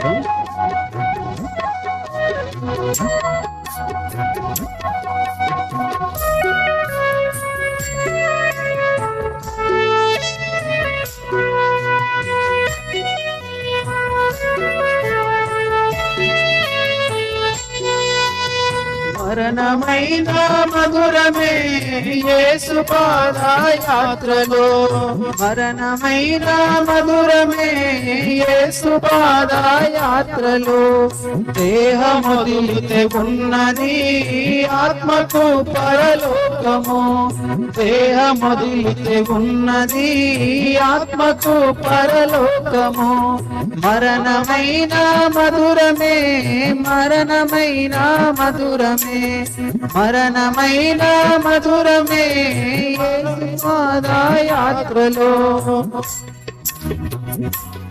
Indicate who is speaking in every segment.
Speaker 1: Thank you. మరణమైన మధురమే యేసు పాదయాత్రలో. మరణమైన మధురమే యేసు పాదయాత్రలో. దేహముదిలితే ఉన్నది ఆత్మకు లోకము దేహమొదిలితే ఉన్నది ఆత్మకు పరలోకము. మరణమైన మధురమే మరణమైన మధురమే. మరణమైన మధురమే యాత్రలో.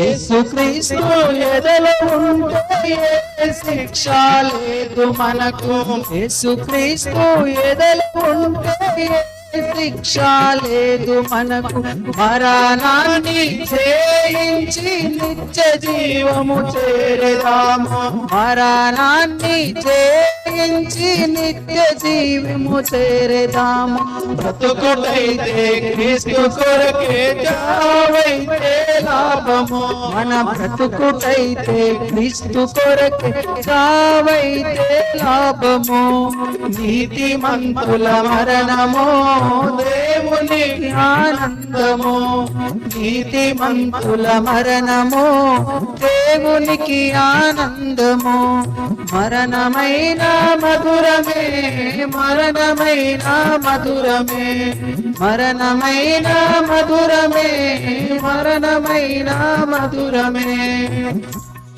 Speaker 1: యేసుక్రీస్తు ఎదలో ఉంటే శిక్ష లేదు మనకు. యేసుక్రీస్తు ఎదలో ఉంటే శిక్ష లేదు మనకు. మరణాన్ని జయించి నిత్య జీవము చేరదాము? మరణాన్ని జయించి నిత్య జీవము చేరదాము? బ్రతుకుటైతే క్రీస్తు కొరకే చావైతే లాభము? మన బ్రతుకుటైతే క్రీస్తు కొరకే చావైతే లాభము? నీతిమంతుల మరణము దేవునికి ఆనందము నీతిమంతుల మరణము దేవునికి ఆనందము. మరణమైన మధురమే మరణమైన మధురమే. మరణమైన మధురమే మరణమైన మధురమే.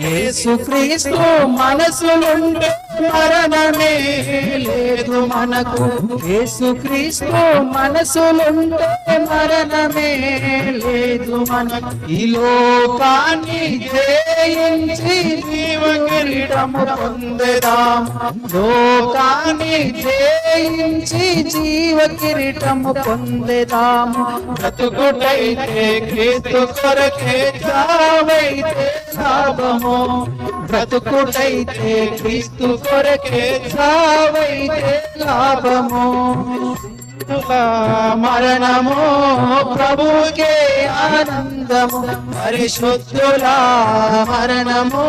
Speaker 1: యేసుక్రీస్తు నుండి మరణమే లేదు మనకు. యేసుక్రీస్తు మనసులుంటే మరణమే లేదు మనకు. ఈ లోకాన్ని జయించి జీవ కిరీటము లోకాన్ని జయించి జీవ కిరీటము బ్రతుకుటైతే క్రీస్తు కొరకే చావైతే లాభము బ్రతుకుటైతే క్రీస్తు కొరకే చావైతే లాభము మరణము ప్రభుకే ఆనందము. పరిశుద్ధుల మరణము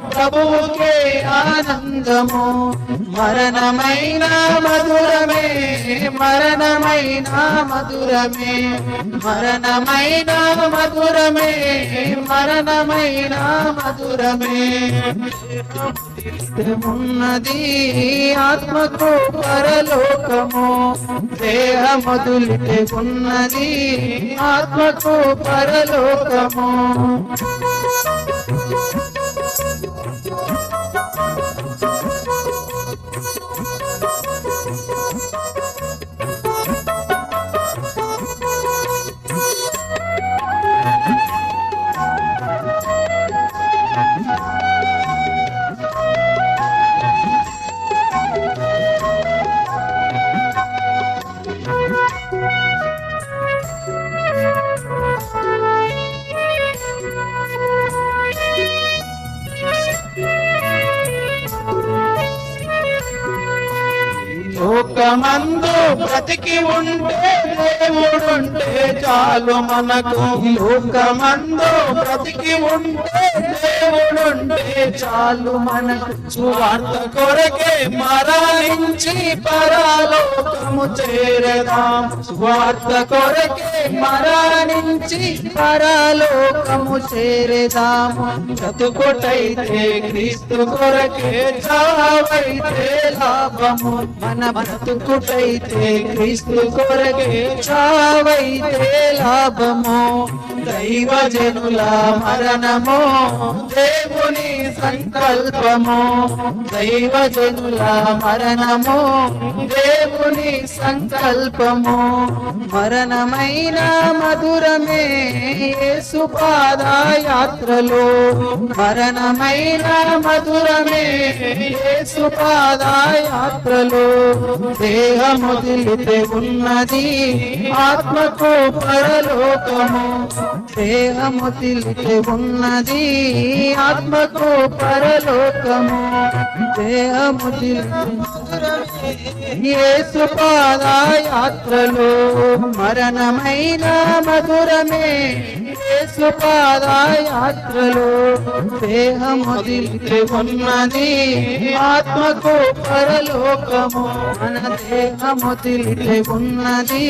Speaker 1: ప్రభుకే ఆనందము. మరణమైన మధురమే మరణమైన మధురమే. మరణమైన మధురమే మరణమైన మధురమే. ఉన్నది ఆత్మకు పరలోకము. దేహమదులితే ఉన్నది ఆత్మకు పరలోకము. లోకమందు బ్రతికి ఉంటే దేవుడుంటే చాలు మనకు. లోకమందు బ్రతికి ఉంటే దేవుడుంటే చాలు మనకు. సువార్త కొరకే మరణించి పరలోకము చేరదాం. సువార్త కొరకే మరణించి పరలోకము చేరదాము చతుకుటైతే క్రీస్తు కొరకే చావైతే లాభము. మన బ్రతుకుటైతే క్రీస్తు కొరకే చావైతే లాభము దైవజనుల మరణము దేవుని సంకల్పము దైవజనుల మరణము దేవుని సంకల్పము. మరణమైన మధురమే సుపాదయాత్రలో మరణమైన మధురమే సుపాదయాత్రలో పాదయాత్రలో. దేహము దిలితే ఉన్నది ఆత్మకు పరలోకము. దేహము దిలితే ఉన్నది ఆత్మకు పరలోకము. దేహము దిలితే యేసు పాదయాత్రలో మరణమైన మధురమే పాదయాత్రలో దేహము దిలితే ఉన్నది. ఆత్మకు పరలోకము మన దేహము దిలితే ఉన్నది.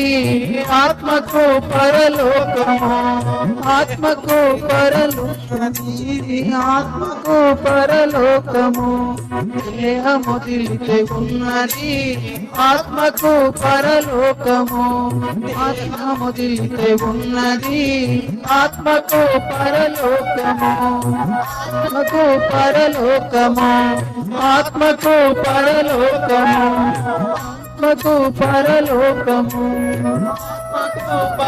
Speaker 1: ఆత్మకు పరలోకము ఆత్మకు పరలోకము ఆత్మకు పరలోకము దేహము దిలితే ఉన్నది. ఆత్మకు పరలోకము ఆత్మము దిలితే ఉన్నది. ఆత్మకు పరలోకము ఆత్మకు పరలోకము ఆత్మకు పరలోకము ఆత్మకు పరలోకము ఆత్మకు